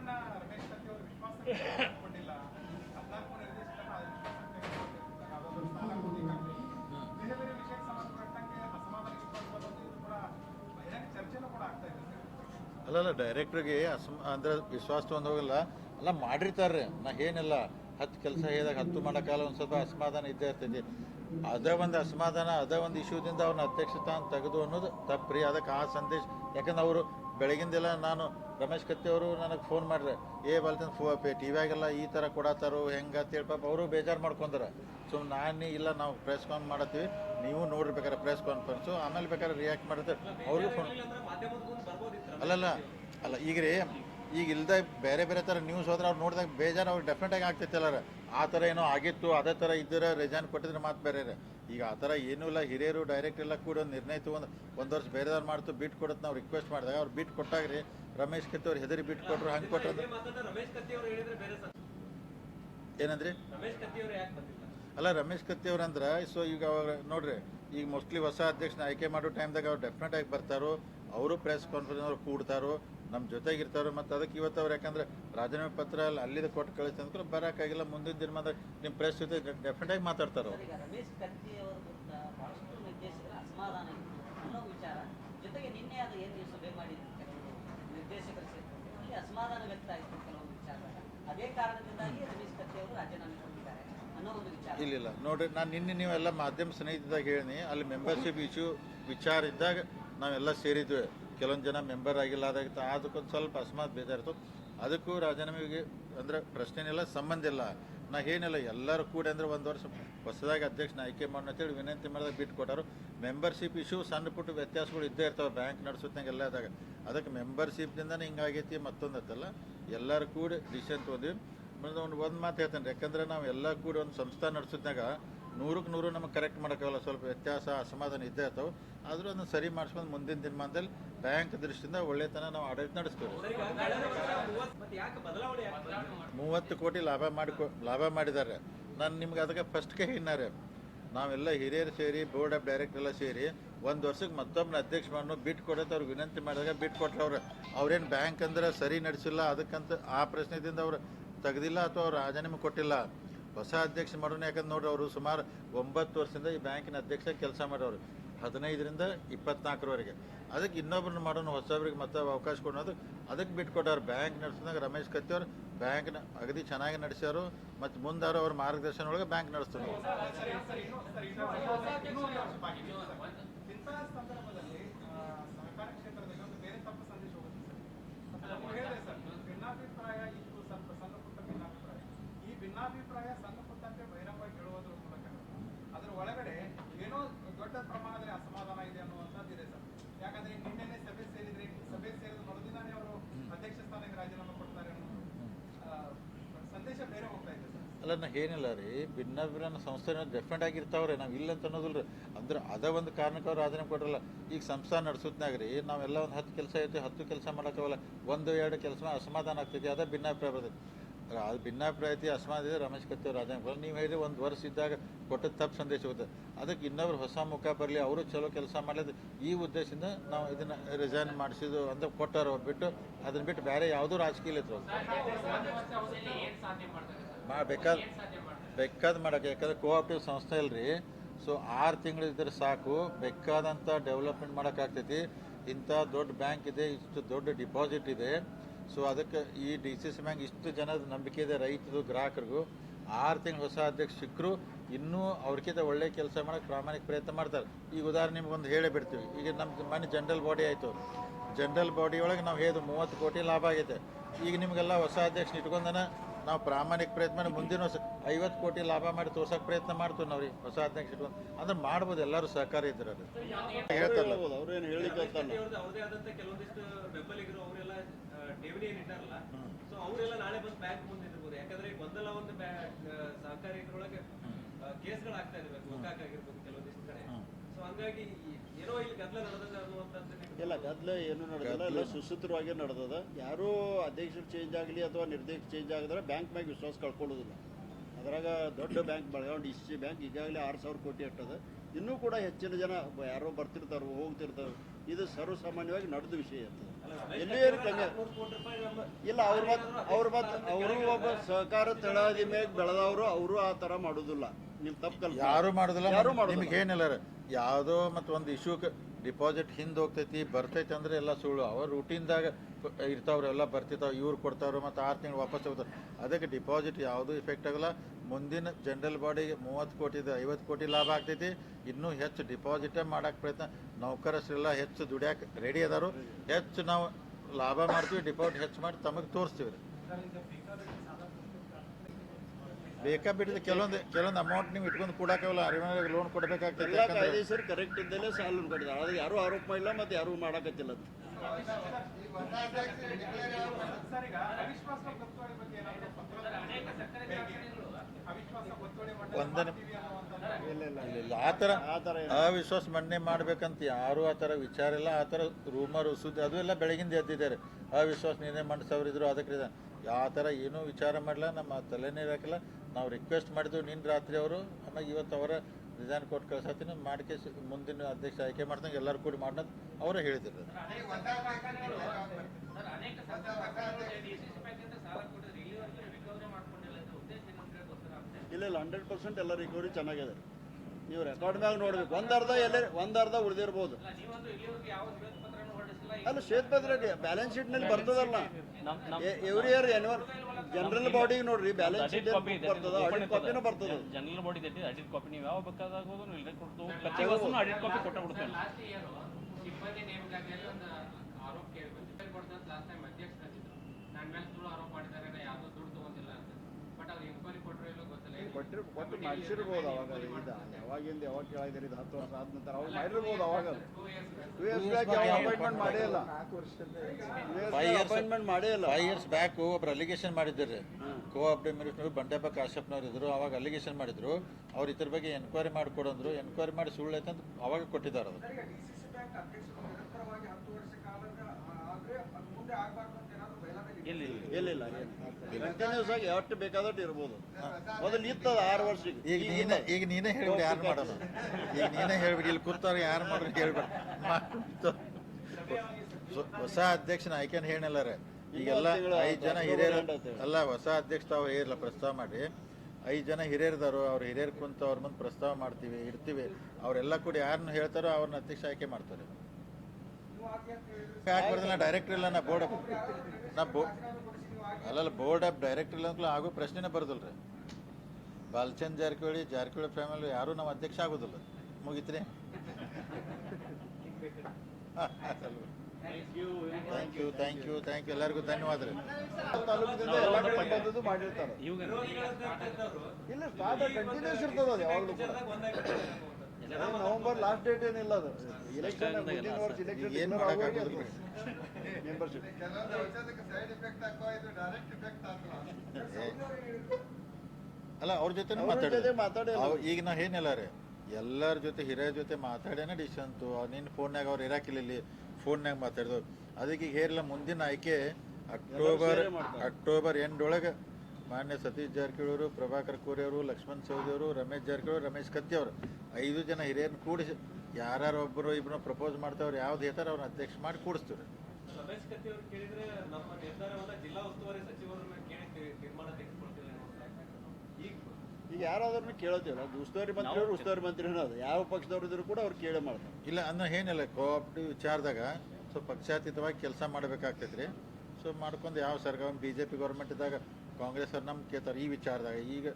ಅಲ್ಲಲ್ಲ ಡೈರೆಕ್ಟ್ರಿಗೆ ಅಸಮ ಅಂದ್ರೆ ವಿಶ್ವಾಸ ತೊಗೊಂಡು ಹೋಗಲ್ಲ. ಅಲ್ಲ ಮಾಡಿರ್ತಾರೆ ನಾ ಏನಿಲ್ಲ. ಹತ್ತು ಕೆಲಸ ಹೇಳಿದಾಗ ಹತ್ತು ಮಾಡೋಕ್ಕಲ್ಲ ಒಂದು ಸ್ವಲ್ಪ ಅಸಮಾಧಾನ ಇದ್ದೇ ಇರ್ತೈತಿ. ಅದೇ ಒಂದು ಅಸಮಾಧಾನ ಅದೇ ಒಂದು ಇಶ್ಯೂದಿಂದ ಅವ್ರನ್ನ ಅಧ್ಯಕ್ಷ ಸ್ಥಾನ ತೆಗೆದು ಅನ್ನೋದು ತಪ್ಪು ರೀ ಅದಕ್ಕೆ ಆ ಸಂದೇಶ ಯಾಕಂದ್ರೆ ಅವರು ಬೆಳಗಿಂದೆಲ್ಲ ನಾನು ರಮೇಶ್ ಕತ್ತಿ ಅವರು ನನಗೆ ಫೋನ್ ಮಾಡ್ರೆ ಏ ಬಲ್ತಿನ ಫೋ ಟಿ ವಿಯಾಗೆಲ್ಲ ಈ ಥರ ಕೊಡತ್ತಾರೋ ಹೆಂಗೆ ಅಂತೇಳಿ ಪಾಪ ಅವರು ಬೇಜಾರು ಮಾಡ್ಕೊಂಡ್ರೆ. ಸೊ ನಾನು ಇಲ್ಲ ನಾವು ಪ್ರೆಸ್ ಕಾನ್ ಮಾಡತ್ತೀವಿ ನೀವು ನೋಡಿರ್ಬೇಕಾರೆ ಪ್ರೆಸ್ ಕಾನ್ಫರೆನ್ಸು ಆಮೇಲೆ ಬೇಕಾದ್ರೆ ರಿಯಾಕ್ಟ್ ಮಾಡಿದ್ರೆ ಅವ್ರಿಗೂ ಫೋನ್ ಅಲ್ಲಲ್ಲ ಅಲ್ಲ ಈಗ ರೀ ಈಗ ಇಲ್ಲದೆ ಬೇರೆ ಬೇರೆ ಥರ ನ್ಯೂಸ್ ಹೋದ್ರೆ ಅವ್ರು ನೋಡಿದಾಗ ಬೇಜಾರು ಅವ್ರು ಡೆಫಿನೆಟ್ ಆಗಿ ಆಗ್ತೈತೆ ಅಲ್ಲಾರ ಆ ಥರ ಏನೋ ಆಗಿತ್ತು, ಅದೇ ಥರ ಇದ್ದರೆ, ರೆಜಾನ್ ಕೊಟ್ಟಿದ್ರೆ ಮಾತು ಬೇರೆ. ಈಗ ಆ ಥರ ಏನೂ ಇಲ್ಲ, ಹಿರಿಯರು ಡೈರೆಕ್ಟ್ ಎಲ್ಲ ಕೂಡ ನಿರ್ಣಯ ತೊಗೊಂಡು ಒಂದು ವರ್ಷ ಬೇರೆದವ್ರು ಮಾಡ್ತು ಬಿಟ್ಟು ಕೊಡುತ್ತೆ ನಾವು ರಿಕ್ವೆಸ್ಟ್ ಮಾಡಿದಾಗ ಅವ್ರು ಬಿಟ್ಟು ಕೊಟ್ಟಾಗ ರೀ ರಮೇಶ್ ಕತ್ತಿ ಅವ್ರು ಹೆದರಿ ಬಿಟ್ಟು ಕೊಟ್ಟರು ಹಂಗೆ ಕೊಟ್ಟರು ಅವರು ಏನಂದ್ರಿ? ಅವರು ಅಲ್ಲ ರಮೇಶ್ ಕತ್ತಿ ಅವ್ರಂದ್ರೆ ಸೊ ಈಗ ಅವಾಗ ನೋಡ್ರಿ, ಈಗ ಮೋಸ್ಟ್ಲಿ ಹೊಸ ಅಧ್ಯಕ್ಷನ ಆಯ್ಕೆ ಮಾಡೋ ಟೈಮ್ದಾಗ ಅವ್ರು ಡೆಫಿನೆಟ್ ಆಗಿ ಬರ್ತಾರೋ, ಅವರು ಪ್ರೆಸ್ ಕಾನ್ಫರೆನ್ಸ್ ಅವ್ರು ಕೂಡ್ತಾರೋ ನಮ್ಮ ಜೊತೆಗಿರ್ತಾರೆ ಮತ್ತು ಅದಕ್ಕೆ ಇವತ್ತು ಅವ್ರು ಯಾಕಂದ್ರೆ ರಾಜೀನಾಮೆ ಪತ್ರ ಅಲ್ಲಿ ಅಲ್ಲಿಂದ ಕೊಟ್ಟು ಕಳಿಸಿ ಅಂದ್ರೆ ಬರೋಕ್ಕಾಗಿಲ್ಲ ಮುಂದಿನ ಮಾತ್ರ ನಿಮ್ಮ ಪ್ರೆಸ್ ಜೊತೆ ಡೆಫಿನೆಟ್ ಆಗಿ ಮಾತಾಡ್ತಾರೆ ಅವ್ರು. ಅಸಮಾಧಾನ ವ್ಯಕ್ತ ಆಯಿತು ಅದೇ ಕಾರಣದಿಂದಾಗಿ ರಮೇಶ್ ಕತ್ತಿ ರಾಜೀನಾಮೆ ಕೊಟ್ಟಿದ್ದಾರೆ ವಿಚಾರ. ಇಲ್ಲ ನೋಡ್ರಿ ನಾನು ನಿನ್ನೆ ನೀವೆಲ್ಲ ಮಾಧ್ಯಮ ಸ್ನೇಹಿತದಾಗ ಹೇಳಿನಿ ಅಲ್ಲಿ ಮೆಂಬರ್ಶಿಪ್ ಇಶ್ಯೂ ವಿಚಾರ ಇದ್ದಾಗ ನಾವೆಲ್ಲ ಸೇರಿದ್ವಿ. ಕೆಲವೊಂದು ಜನ ಮೆಂಬರ್ ಆಗಿಲ್ಲ ಅದಾಗಿತ್ತು ಅದಕ್ಕೊಂದು ಸ್ವಲ್ಪ ಅಸ್ಮಾತ್ ಬೇಜಾರಿತ್ತು ಅದಕ್ಕೂ ರಾಜೀನಾಮೆಗೆ ಅಂದ್ರೆ ಪ್ರಶ್ನೆನಿಲ್ಲ, ಸಂಬಂಧ ಇಲ್ಲ. ನಾ ಏನಿಲ್ಲ, ಎಲ್ಲರೂ ಕೂಡ ಅಂದ್ರೆ ಒಂದು ವರ್ಷ ಹೊಸದಾಗಿ ಅಧ್ಯಕ್ಷನ ಆಯ್ಕೆ ಮಾಡೋಣ ಅಂತೇಳಿ ವಿನಂತಿ ಮಾಡಿದಾಗ ಬಿಟ್ಟು ಕೊಟ್ಟರು. ಮೆಂಬರ್ಶಿಪ್ ಇಶ್ಯೂ ಸಣ್ಣ ಪುಟ್ಟ ವ್ಯತ್ಯಾಸಗಳು ಇದ್ದೇ ಇರ್ತವೆ ಬ್ಯಾಂಕ್ ನಡೆಸುತ್ತಂಗೆ ಆದಾಗ. ಅದಕ್ಕೆ ಮೆಂಬರ್ಶಿಪ್ದಿಂದನೇ ಹಿಂಗಾಗೈತಿ ಮತ್ತೊಂದು ಅಂತಲ್ಲ ಎಲ್ಲರೂ ಕೂಡ ಡಿಸಿಷನ್ ತೊಗೊಂಡ್ವಿ. ಒಂದು ಒಂದು ಮಾತು ಹೇಳ್ತೇನೆ ಯಾಕಂದ್ರೆ ನಾವು ಎಲ್ಲ ಕೂಡ ಒಂದು ಸಂಸ್ಥೆ ನಡೆಸಿದ್ನಾಗ ನೂರಕ್ಕೆ ನೂರು ನಮಗೆ ಕರೆಕ್ಟ್ ಮಾಡೋಕ್ಕಾಗಲ್ಲ, ಸ್ವಲ್ಪ ವ್ಯತ್ಯಾಸ, ಅಸಮಾಧಾನ ಇದ್ದೇ ಇರ್ತಾವೆ. ಆದರೂ ಅದನ್ನು ಸರಿ ಮಾಡಿಸ್ಕೊಂಡು ಮುಂದಿನ ದಿನಮಾನದಲ್ಲಿ ಬ್ಯಾಂಕ್ ದೃಷ್ಟಿಯಿಂದ ಒಳ್ಳೆತನ ನಾವು ಆಡಳಿತ ನಡೆಸ್ತೇವೆ. ಮೂವತ್ತು ಕೋಟಿ ಲಾಭ ಮಾಡಿಕೊ ಲಾಭ ಮಾಡಿದ್ದಾರೆ. ನಾನು ನಿಮ್ಗೆ ಅದಕ್ಕೆ ಫಸ್ಟ್ಗೆ ಹಿನ್ನಾರೆ ನಾವೆಲ್ಲ ಹಿರಿಯರು ಸೇರಿ ಬೋರ್ಡ್ ಆಫ್ ಡೈರೆಕ್ಟರ್ ಎಲ್ಲ ಸೇರಿ ಒಂದು ವರ್ಷಕ್ಕೆ ಮತ್ತೊಮ್ಮೆ ಅಧ್ಯಕ್ಷ ಮಾಡೋ ಬಿಟ್ಟು ಕೊಡೋದು ಅವ್ರಿಗೆ ವಿನಂತಿ ಮಾಡಿದಾಗ ಬಿಟ್ಟು ಕೊಟ್ಟರೆ ಅವ್ರು. ಅವ್ರೇನು ಬ್ಯಾಂಕ್ ಅಂದ್ರೆ ಸರಿ ನಡೆಸಿಲ್ಲ, ಅದಕ್ಕಂತ ಆ ಪ್ರಶ್ನೆದಿಂದ ಅವ್ರು ತೆಗೆದಿಲ್ಲ ಅಥವಾ ಅವ್ರು ರಾಜೀನಾಮೆ ಕೊಟ್ಟಿಲ್ಲ. ಹೊಸ ಅಧ್ಯಕ್ಷ ಮಾಡೋಣ ಯಾಕಂದ್ರೆ ನೋಡ್ರಿ ಅವರು ಸುಮಾರು ಒಂಬತ್ತು ವರ್ಷದಿಂದ ಈ ಬ್ಯಾಂಕಿನ ಅಧ್ಯಕ್ಷ ಕೆಲಸ ಮಾಡೋರು ಹದಿನೈದರಿಂದ ಇಪ್ಪತ್ನಾಲ್ಕರವರೆಗೆ ಅದಕ್ಕೆ ಇನ್ನೊಬ್ಬರನ್ನ ಮಾಡೋಣ ಹೊಸಬ್ರಿಗೆ ಮತ್ತೆ ಅವಕಾಶ ಕೊಡೋದು ಅದಕ್ಕೆ ಬಿಟ್ಕೊಟ್ಟಾರೆ ಬ್ಯಾಂಕ್ ನಡೆಸಿದಾಗ ರಮೇಶ್ ಕತ್ತಿ ಅವ್ರು ಬ್ಯಾಂಕ್ನ ಅಗದಿ ಚೆನ್ನಾಗಿ ನಡೆಸ್ಯಾರು ಮತ್ತು ಮುಂದಾರು ಅವ್ರ ಮಾರ್ಗದರ್ಶನ ಒಳಗೆ ಬ್ಯಾಂಕ್ ನಡೆಸ್ತಾರೆ ಸಂದರ್ಭದಲ್ಲಿ ಆ, ಸಹಕಾರ ಕ್ಷೇತ್ರದಲ್ಲಿ ಒಂದು ಬೇರೆ ತಪ್ಪು ಸಂದೇಶ ಹೋಗುತ್ತೆ ಸರ್ ಅದು ನೀವು ಹೇಳಿದ್ರೆ ಸರ್ ಭಿನ್ನಾಭಿಪ್ರಾಯ ಇತ್ತು ಸ್ವಲ್ಪ ಸಣ್ಣ ಪುಟ್ಟ ಭಿನ್ನಾಭಿಪ್ರಾಯ ಈ ಭಿನ್ನಾಭಿಪ್ರಾಯ ಸಣ್ಣ ಪುಟ್ಟ ಅಂತ ಬಹಿರಂಗವಾಗಿ ಹೇಳುವುದ್ರ ಮೂಲಕ ಅದರ ಒಳಗಡೆ ಏನೋ ದೊಡ್ಡ ಪ್ರಮಾಣದಲ್ಲಿ ಅಸಮಾಧಾನ ಇದೆ ಅನ್ನುವಂಥದ್ದು ಇದೆ ಸರ್ ಯಾಕಂದ್ರೆ ನಿನ್ನೆನೆ ಸಭೆ ಸೇರಿದ್ರೆ ಸಭೆ ಸೇರಿದ ಮರುದಿನಾನೇ ಅವರು ಅಧ್ಯಕ್ಷ ಅಲ್ಲ, ನಾ ಏನಿಲ್ಲ ರೀ. ಭಿನ್ನ ಭಿನ್ನ ಸಂಸ್ಥೆ ಡೆಫೆಂಡ್ ಆಗಿರ್ತಾವ್ರೆ, ನಾವು ಇಲ್ಲ ಅಂತ ಅನ್ನೋದಿಲ್ಲ ರೀ. ಅಂದ್ರೆ ಅದ ಒಂದು ಕಾರಣಕ್ಕೆ ಅವ್ರು ರಾಜೀನಾಮೆ ಕೊಡ್ರಲ್ಲ ಈಗ ಸಂಸ್ಥೆ ನಡೆಸೋದ್ನಾಗ ರೀ, ನಾವೆಲ್ಲ ಒಂದು ಹತ್ತು ಕೆಲಸ ಐತಿ, ಹತ್ತು ಕೆಲಸ ಮಾಡೋಕ್ಕಾಗಲ್ಲ ಒಂದು, ಎರಡು ಕೆಲಸ ಅಸಮಾಧಾನ ಆಗ್ತೈತಿ, ಅದ ಭಿನ್ನಾಭಿಪ್ರಾಯ ಬರ್ತೈತಿ. ಅದು ಭಿನ್ನಾಭಿಪ್ರಾಯ ಐತಿ ಅಸಮಾಧಾನ ಇದೆ ರಮೇಶ್ ಕತ್ತಿ ಅವ್ರು ರಾಜೀನಾಮೆ ಕೊಡಲ್ಲ ನೀವು ಹೇಳಿದ್ರೆ ಒಂದು ವರ್ಷ ಇದ್ದಾಗ ಕೊಟ್ಟದ್ದು ತಪ್ಪು ಸಂದೇಶ ಹೋಗುತ್ತೆ. ಅದಕ್ಕೆ ಇನ್ನೊಬ್ರು ಹೊಸ ಮುಖ ಬರಲಿ, ಅವರು ಚಲೋ ಕೆಲಸ ಮಾಡಲಿದ್ದು ಈ ಉದ್ದೇಶದಿಂದ ನಾವು ಇದನ್ನ ರಿಸೈನ್ ಮಾಡಿಸಿದ್ದು ಅಂತ ಕೊಟ್ಟರು ಬಿಟ್ಟು ಅದನ್ನ ಬಿಟ್ಟು ಬೇರೆ ಯಾವುದೂ ರಾಜಕೀಯ ಇತ್ತು ಬೇಕಾದ ಬೇಕಾದ ಮಾಡಕ್ಕೆ, ಯಾಕಂದ್ರೆ ಕೋಆಪ್ರೇಟಿವ್ ಸಂಸ್ಥೆ ಇಲ್ರಿ. ಸೊ ಆರು ತಿಂಗಳು ಇದ್ರೆ ಸಾಕು ಬೇಕಾದಂಥ ಡೆವಲಪ್ಮೆಂಟ್ ಮಾಡೋಕ್ಕಾಗ್ತೈತಿ ಇಂಥ ದೊಡ್ಡ ಬ್ಯಾಂಕ್ ಇದೆ, ಇಷ್ಟು ದೊಡ್ಡ ಡಿಪಾಸಿಟ್ ಇದೆ. ಸೊ ಅದಕ್ಕೆ ಈ ಡಿ ಸಿ ಸಿ ಬ್ಯಾಂಕ್ ಇಷ್ಟು ಜನದ ನಂಬಿಕೆ ಇದೆ ರೈತರು, ಗ್ರಾಹಕರಿಗೂ. ಆರು ತಿಂಗಳು ಹೊಸ ಅಧ್ಯಕ್ಷ ಸಿಕ್ಕರು, ಇನ್ನೂ ಅವ್ರಿಗಿಂತ ಒಳ್ಳೆ ಕೆಲಸ ಮಾಡೋಕ್ಕೆ ಪ್ರಾಮಾಣಿಕ ಪ್ರಯತ್ನ ಮಾಡ್ತಾರೆ. ಈಗ ಉದಾಹರಣೆ ನಿಮ್ಗೆ ಒಂದು ಹೇಳೇ ಬಿಡ್ತೀವಿ. ಈಗ ನಮ್ಮ ಮನೆ ಜನರಲ್ ಬಾಡಿ ಆಯಿತು. ಜನರಲ್ ಬಾಡಿ ಒಳಗೆ ನಾವು ಹೇದು ಮೂವತ್ತು ಕೋಟಿ ಲಾಭ ಆಗೈತೆ. ಈಗ ನಿಮಗೆಲ್ಲ ಹೊಸ ಅಧ್ಯಕ್ಷನ ಇಟ್ಕೊಂಡನ ನಾವು ಪ್ರಾಮಾಣಿಕ ಪ್ರಯತ್ನ ಮಾಡಿ ಮುಂದಿನ ವರ್ಷ ಐವತ್ತು ಕೋಟಿ ಲಾಭ ಮಾಡಿ ತೋರ್ಸಕ್ಕೆ ಪ್ರಯತ್ನ ಮಾಡ್ತೀವಿ ನಾವು ರೀ ಹೊಸ ಅಧ್ಯಕ್ಷ ಅಂದ್ರೆ ಮಾಡ್ಬೋದು ಎಲ್ಲರೂ ಸಹಕಾರ ಇದ್ರೆ ಅದು. ಹೇಳ್ತಾರಲ್ಲ. ಅವ್ರೇನು ಹೇಳಿಕ್ಕೆ ಅವ್ರದ್ದು ಆದಂತ ಕೆಲವೊಂದಿಷ್ಟು ಬೆಂಬಲಿಗರು ಅವರೆಲ್ಲ ಠೇವಣಿ ಏನ್ ಇಟ್ಟಾರಲ್ಲ ಸೊ ಅವರೆಲ್ಲ ನಾಳೆ ಬಂದು ಬ್ಯಾಂಕ್ ಮುಂದೆ ಇರ್ಬೋದು. ಯಾಕಂದ್ರೆ ಒಂದಲ್ಲ ಒಂದು ಬ್ಯಾ- ಸಹಕಾರಿ ಇದ್ರೊಳಗೆ ಕೇಸ್ಗಳು ಆಗ್ತಾ ಇದಾವೆ ಗೋಕಾಕ್ ಆಗಿರ್ಬೋದು ಕೆಲವೊಂದಿಷ್ಟು ಕಡೆ. ಹ್ಮ್. ಸೊ ಹಂಗಾಗಿ ಇಲ್ಲಿ ಗದ್ದಲ ಇಲ್ಲ ಏನು ನಡೆದಿಲ್ಲ ಎಲ್ಲ ಸುಸೂತ್ರವಾಗಿ ನಡೆದದ. ಯಾರೂ ಅಧ್ಯಕ್ಷರು ಚೇಂಜ್ ಆಗಲಿ ಅಥವಾ ನಿರ್ದೇಶ ಚೇಂಜ್ ಆಗಿದ್ರೆ ಬ್ಯಾಂಕ್ ಮ್ಯಾಗ ವಿಶ್ವಾಸ ಕಳ್ಕೊಳ್ಳೋದಿಲ್ಲ. ಅದ್ರಾಗ ದೊಡ್ಡ bank Belagavi D C bank ಈಗಾಗಲೇ ಆರು ಸಾವಿರ ಕೋಟಿ ಇಟ್ಟದ ಇನ್ನೂ ಕೂಡ ಹೆಚ್ಚಿನ ಜನ ಬ- ಯಾರೋ ಬರ್ತಿರ್ತಾರೋ ಹೋಗ್ತಿರ್ತಾರೆ ಇದು ಸರ್ವಸಾಮಾನ್ಯವಾಗಿ ನಡೆದ ವಿಷಯ ಅಂತ ಎಲ್ಲಿ ಕಮ್ಮಿ ಇಲ್ಲ ಅವ್ರ ಮತ್ ಅವ್ರ ಮತ್ ಅವರು ಒಬ್ಬ ಸಹಕಾರ ತಳಾದಿ ಮೇಲೆ ಬೆಳೆದವರು ಅವರು ಆ ತರ ಮಾಡುದಿಲ್ಲ. ನೀವು ತಪ್ಪು ಕಲ್ಪನೆ ಯಾರು ಮಾಡೋದಿಲ್ಲ ಯಾರು ಮಾಡೋದಿಲ್ಲ. ಏನಿಲ್ಲ ರೀ. ಯಾವುದೋ ಮತ್ತು ಒಂದು ಇಶ್ಯೂಕ್ಕೆ ಡಿಪಾಸಿಟ್ ಹಿಂದೆ ಹೋಗ್ತೈತಿ, ಬರ್ತೈತೆ ಅಂದರೆ ಎಲ್ಲ ಸುಳ್ಳು. ಅವ್ರ ರೂಟೀನ್ದಾಗ ಇರ್ತಾವ್ರೆಲ್ಲ ಬರ್ತಿರ್ತಾವೆ, ಇವ್ರು ಕೊಡ್ತಾವ್ರು ಮತ್ತು ಆರು ತಿಂಗಳು ವಾಪಸ್ ಹೋಗ್ತಾರೆ ಅದಕ್ಕೆ ಡಿಪಾಸಿಟ್ ಯಾವುದೂ ಇಫೆಕ್ಟ್ ಆಗಲ್ಲ. ಮುಂದಿನ ಜನರಲ್ ಬಾಡಿಗೆ ಮೂವತ್ತು ಕೋಟಿದ ಐವತ್ತು ಕೋಟಿ ಲಾಭ ಆಗ್ತೈತಿ. ಇನ್ನೂ ಹೆಚ್ಚು ಡಿಪಾಸಿಟೇ ಮಾಡಕ್ಕೆ ಪ್ರಯತ್ನ. ನೌಕರಸ್ರೆಲ್ಲ ಹೆಚ್ಚು ದುಡ್ಯಾಕೆ ರೆಡಿ ಅದಾರು. ಹೆಚ್ಚು ನಾವು ಲಾಭ ಮಾಡ್ತೀವಿ ಡಿಪಾಸಿಟ್ ಹೆಚ್ಚು ಮಾಡಿ ತಮಗೆ ತೋರಿಸ್ತೀವಿ ರೀ ಬೇಕಾ ಬಿಟ್ಟಿದೆ ಕೆಲವೊಂದು ಕೆಲವೊಂದು ಅಮೌಂಟ್ ನೀವು ಇಟ್ಕೊಂಡು ಕೊಡಕ್ಕಾಗಲ್ಲ. ಅರಿವಿನ ಲೋನ್ ಕೊಡಬೇಕಾಗ್ತದೆ ಎಲ್ಲ ಕಾಯ್ದೆಸರು ಕರೆಕ್ಟ್ ಇದ್ದಲ್ಲೇ ಸಾಲ ಕೊಟ್ಟಿದ್ದಾರೆ ಅದು ಯಾರು ಆರೋಪ ಇಲ್ಲ ಮತ್ತು ಯಾರೂ ಮಾಡಕತ್ತಿಲ್ಲ ಸರ್ ಮಣ್ಣೆ ಒಂದನೇ ಇಲ್ಲ ಇಲ್ಲ ಆ ಥರ ಅವಿಶ್ವಾಸ ಮನ್ನೆ ಮಾಡ್ಬೇಕಂತ ಯಾರು ಆ ಥರ ವಿಚಾರ ಇಲ್ಲ. ಆ ಥರ ರೂಮರ್ ಸುದ್ದಿ ಅದು ಎಲ್ಲ ಬೆಳಗಿಂದ ಎದ್ದಿದ್ದಾರೆ. ಅವಿಶ್ವಾಸ ನೀನೇ ಮಂಡಿಸೋರಿದ್ರು ಅದಕ್ಕೆ ಆ ಯಾವ ಥರ ಏನೂ ವಿಚಾರ ಮಾಡಲ್ಲ ನಮ್ಮ ತಲೆನೇ ಹಾಕಿಲ್ಲ. ನಾವು ರಿಕ್ವೆಸ್ಟ್ ಮಾಡಿದ್ವಿ ನಿನ್ನ ರಾತ್ರಿ ಅವರು ಆಮೇಲೆ ಇವತ್ತು ಅವರ ರಿಸೈನ್ ಕೊಟ್ಟು ಕಳ್ಸತ್ತೀನಿ ಮಾಡಿಕೆ ಮುಂದಿನ ಅಧ್ಯಕ್ಷ ಆಯ್ಕೆ ಮಾಡ್ದಂಗೆ ಎಲ್ಲರೂ ಕೂಡಿ ಮಾಡೋದು ಅವರೇ ಹೇಳಿದ್ರು ಇಲ್ಲ ಇಲ್ಲ ಹಂಡ್ರೆಡ್ ಪರ್ಸೆಂಟ್ ಎಲ್ಲ ರಿಕವರಿ ಚೆನ್ನಾಗಿದೆ. ನೀವು ರೆಕಾರ್ಡ್ ಮ್ಯಾಗ ನೋಡ್ಬೇಕು. ಒಂದರ್ಧ ಎಲ್ಲ ಎಲ್ಲೇ ಒಂದು ಅರ್ಧ ಉಳಿದಿರ್ಬೋದು. ಅಲ್ಲ ಶ್ವೇತ್ ಶ್ವೇತಪತ್ರ ಬ್ಯಾಲೆನ್ಸ್ ಶೀಟ್ನಲ್ಲಿ ಬರ್ತದಲ್ಲ. ಎವ್ರಿ ಇಯರ್ ಎನ್ವಲ್ ಜನರಲ್ ಬಾಡಿಗೆ ನೋಡ್ರಿ ಬ್ಯಾಲೆನ್ಸ್ ಶೀಟ್ ಬರ್ತದ ಆಡಿಟ್ ಕಾಪಿನೂ ಬರ್ತದ. ಜನರಲ್ ಬಾಡಿ ಐತಿ ಆಡಿಟ್ ಕಾಪಿ ನೀವು ಯಾವ ಬೇಕಾದಾಗೋದು ನೀವು ಇಲ್ಲೇ ಕೊಡ್ತು ಪ್ರತಿ ವರ್ಷನೂ ಆಡಿಟ್ ಕಾಪಿ ಕೊಟ್ಟ ಬಿಡ್ತೀನಿ ಲಾಸ್ಟ್ ಇಯರ್ ಸಿಬ್ಬಂದಿ ಎಲ್ಲ ಒಂದು ಆರೋಪ ಕೇಳಿ ಬಂದಿತ್ತು. ಕೊಡ್ತಾರೆ ಲಾಸ್ಟ್ ಟೈಮ್ ಅಧ್ಯಕ್ಷ ನನ್ನ ಮೇಲೆ ಸುಳ್ಳು ಆರೋಪ ಮಾಡಿದ್ದಾರೆ ಯಾವುದೋ ದುಡ್ಡು ತಗೊಂಡಿಲ್ಲ ಅಂತ ಬಟ್ ಅವ್ರು ಎಂಕ್ವೈರಿ ಕೊಟ್ಟರು ಇಲ್ಲೋ ಗೊತ್ತಿಲ್ಲ ಕೊಟ್ಟಿರ್ ಕೊಟ್ಟು ಮಾಡಿಸಿರ್ಬೋದು ಅವಾಗ ಇದು. ಯಾವಾಗಿಂದ ಯಾವಾಗ ಕೇಳಿದ್ರೆ ಇದು ಹತ್ತು ವರ್ಷ ಆದ ನಂತರ ಅವಾಗ ಮಾಡಿರ್ಬೋದು ಅವಾಗ ಟೂ ಇಯರ್ಸ್ ಬ್ಯಾಕ್ ಯಾವ ಅಪಾಯಿಂಟ್ಮೆಂಟ್ ಮಾಡೇ ಇಲ್ಲ. ಫೈವ್ ಅಪಾಯಿಂಟ್ಮೆಂಟ್ ಮಾಡೇ ಇಲ್ಲ. ಫೈವ್ ಇಯರ್ಸ್ ಬ್ಯಾಕ್ ಒಬ್ರು ಅಲಿಗೇಷನ್ ಮಾಡಿದ್ದಾರೆ. ಕೋಆಪ್ಟಿವ್ ಮಿನಿಸ್ಟರ್ ಬಂಡೆಪ್ಪ ಕಾಶ್ಯಪ್ನವ್ರು ಇದ್ರು ಅವಾಗ ಅಲಿಗೇಷನ್ ಮಾಡಿದ್ರು. ಅವ್ರು ಇದ್ರ ಬಗ್ಗೆ ಎನ್ಕ್ವೈರಿ ಮಾಡಿಕೊಡಂದ್ರು. ಎನ್ಕ್ವೈರಿ ಮಾಡಿ ಸುಳ್ಳು ಐತೆ ಅಂತ ಅವಾಗ ಕೊಟ್ಟಿದ್ದಾರೆ ಅದು. ಕಂಟಿನ್ಯೂಸ್ ಆಗಿ ಎಷ್ಟು ಬೇಕಾದಟ್ಟು ಇರ್ಬೋದು. ಮೊದಲು ಇತ್ತದ ಆರು ವರ್ಷಕ್ಕೆ ಈಗ ನೀನೇ ಈಗ ನೀನೇ ಹೇಳ್ಬಿಡಿ ಯಾರು ಮಾಡೋದು. ಈಗ ನೀನೇ ಹೇಳ್ಬಿಡಿ ಇಲ್ಲಿ ಕೂತವ್ರು ಯಾರು ಮಾಡ್ರಿ ಹೇಳ್ಬೇಡ. ಹೊಸ ಅಧ್ಯಕ್ಷನ ಆಯ್ಕೆನ ಹೇಳಿಲ್ಲ ಈಗೆಲ್ಲ ಐದ್ ಜನ ಹಿರಿಯರ ಅಲ್ಲ ಹೊಸ ಅಧ್ಯಕ್ಷ ತಾವು ಏರಿಲ್ಲ ಪ್ರಸ್ತಾವ ಮಾಡಿ. ಐದು ಜನ ಹಿರಿಯರಿದಾರು ಅವ್ರು ಹಿರಿಯರು ಕುಂತ ಅವ್ರ ಮುಂದೆ ಪ್ರಸ್ತಾವ ಮಾಡ್ತೀವಿ ಇಡ್ತೀವಿ. ಅವರೆಲ್ಲ ಕೂಡ ಯಾರನ್ನ ಹೇಳ್ತಾರೋ ಅವ್ರನ್ನ ಅಧ್ಯಕ್ಷ ಆಯ್ಕೆ ಮಾಡ್ತಾರೆ ನೀವು ಆಗಿ ಅಂತ ಹೇಳಿದ್ರೆ ಯಾಕೆ ಬರ್ದಿಲ್ಲ ಡೈರೆಕ್ಟರ್ ಇಲ್ಲ ನಾ ಬೋರ್ಡ್ ನಾ ಬೋ ಅಲ್ಲಲ್ಲ ಬೋರ್ಡ್ ಅಪ್ ಡೈರೆಕ್ಟರ್ ಇಲ್ಲ ಅಂತಲೂ ಆಗೋ ಪ್ರಶ್ನೆನೇ ಬರೋದಿಲ್ಲ ರೀ ಬಾಲಚಂದ್ ಜಾರಕಿಹೊಳಿ ಜಾರಕಿಹೊಳಿ ಫ್ಯಾಮಿಲಿ ಯಾರೂ ನಮ್ಮ ಅಧ್ಯಕ್ಷ ಆಗೋದಿಲ್ಲ. ಮುಗಿತ್ರಿ? Thank you thank you thank you ಎಲ್ಲರಿಗೂ ಧನ್ಯವಾದ ರೀ ತಾಲೂಕಿನಿಂದ ಎಲ್ಲ ಕಡೆ ಬಂದದ್ದು ಮಾಡಿರ್ತಾರೆ. ಇವಾಗ ಇಲ್ಲ ಸ್ಟಾರ್ಟ್ ಕಂಟಿನ್ಯೂಸ್ ಇರ್ತದ ಯಾವಾಗಲೂ ಕೂಡ. ನವೆಂಬರ್ ಲಾಸ್ಟ್ ಡೇಟ್ ಏನಿಲ್ಲ ಅದು. ಎಲೆಕ್ಷನ್ ಮುಂದಿನ ವರ್ಷ ಎಲೆಕ್ಷನ್ ಏನು ಮೆಂಬರ್ಶಿಪ್ ಅಲ್ಲ ಅವ್ರ ಜೊತೆ ಮಾತಾಡಿ ಈಗ ನಾ ಏನಿಲ್ಲ ರೀ? ಎಲ್ಲರ ಜೊತೆ ಹಿರಿಯ ಜೊತೆ ಮಾತಾಡೇನ ಡಿಸಿಷನ್ತು ನಿನ್ನ ಫೋನ್ಯಾಗ ಅವ್ರು ಇರಾಕಿಲ್ಲ ಇಲ್ಲಿ ಫೋನ್ಯಾಗ ಮಾತಾಡಿದ್ರು ಅದಕ್ಕೆ ಈಗ ಹೇರಿಲ್ಲ ಮುಂದಿನ ಆಯ್ಕೆ ಅಕ್ಟೋಬರ್ ಅಕ್ಟೋಬರ್ ಎಂಡ್ ಒಳಗೆ ಮಾನ್ಯ ಸತೀಶ್ ಜಾರಕಿಹೊಳಿ ಅವರು ಪ್ರಭಾಕರ್ ಕೋರಿ ಅವರು ಲಕ್ಷ್ಮಣ್ ಸವದಿ ಅವರು ರಮೇಶ್ ಜಾರಕಿಹೊಳಿ ರಮೇಶ್ ಕತ್ತಿ ಅವರು. ಐದು ಜನ ಹಿರಿಯರನ್ನು ಕೂಡಿಸಿ ಯಾರ್ಯಾರು ಒಬ್ಬರು ಇಬ್ಬರು ಪ್ರಪೋಸ್ ಮಾಡ್ತಾವ್ರು ಯಾವ್ದು ಹೇಳ್ತಾರೆ ಅವ್ರನ್ನ ಅಧ್ಯಕ್ಷ ಮಾಡಿ ಕೂಡಿಸ್ತೀವಿ ರಮೇಶ್ ಕತ್ತಿ ಕೇಳಿದ್ರೆ ನಮ್ಮ ನಿರ್ಧಾರವನ್ನ ಜಿಲ್ಲಾ ಉಸ್ತುವಾರಿ ಸಚಿವರನ್ನ ಕೇಳಿ ತೀರ್- ತೀರ್ಮಾನ ಈಗ ಈಗ ಯಾರಾದ್ರೂ ಕೇಳೋತಿಲ್ಲ ಅದು ಉಸ್ತುವಾರಿ ಮಂತ್ರಿ ಅವರು ಉಸ್ತುವಾರಿ ಮಂತ್ರಿ ಅನ್ನೋದು ಯಾವ ಪಕ್ಷದವ್ರು ಇದ್ರು ಕೂಡ ಅವ್ರು ಕೇಳೇ ಮಾಡ್ತಾರೆ. ಇಲ್ಲ ಅನ್ನೋ ಏನಿಲ್ಲ ಕೋಆಪ್ಟಿವ್ ವಿಚಾರದಾಗ ಸೊ ಪಕ್ಷಾತೀತವಾಗಿ ಕೆಲಸ ಮಾಡಬೇಕಾಗ್ತೈತೆ ರೀ ಸೊ ಮಾಡ್ಕೊಂಡು ಯಾವ ಸರ್ಕಾರ ಬಿ ಜೆ ಪಿ ಗೌರ್ಮೆಂಟ್ ಇದ್ದಾಗ ಕಾಂಗ್ರೆಸ್ ಅವ್ರು ನಮ್ಗೆ ಕೇಳ್ತಾರೆ ಈ ವಿಚಾರದಾಗ. ಈಗ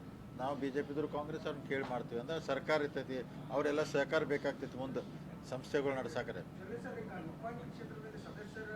ನಾವು ಬಿ ಜೆ ಪಿದ್ರು ಕಾಂಗ್ರೆಸ್ ಅವ್ರನ್ನ ಕೇಳಿ ಮಾಡ್ತೀವಿ ಅಂದ್ರೆ ಸರ್ಕಾರ ಇರ್ತೈತಿ, ಅವರೆಲ್ಲ ಸಹಕಾರ ಬೇಕಾಗ್ತೈತಿ ಮುಂದೆ ಸಂಸ್ಥೆಗಳು ನಡೆಸಾಕ್ರೆ. ಸದಸ್ಯರ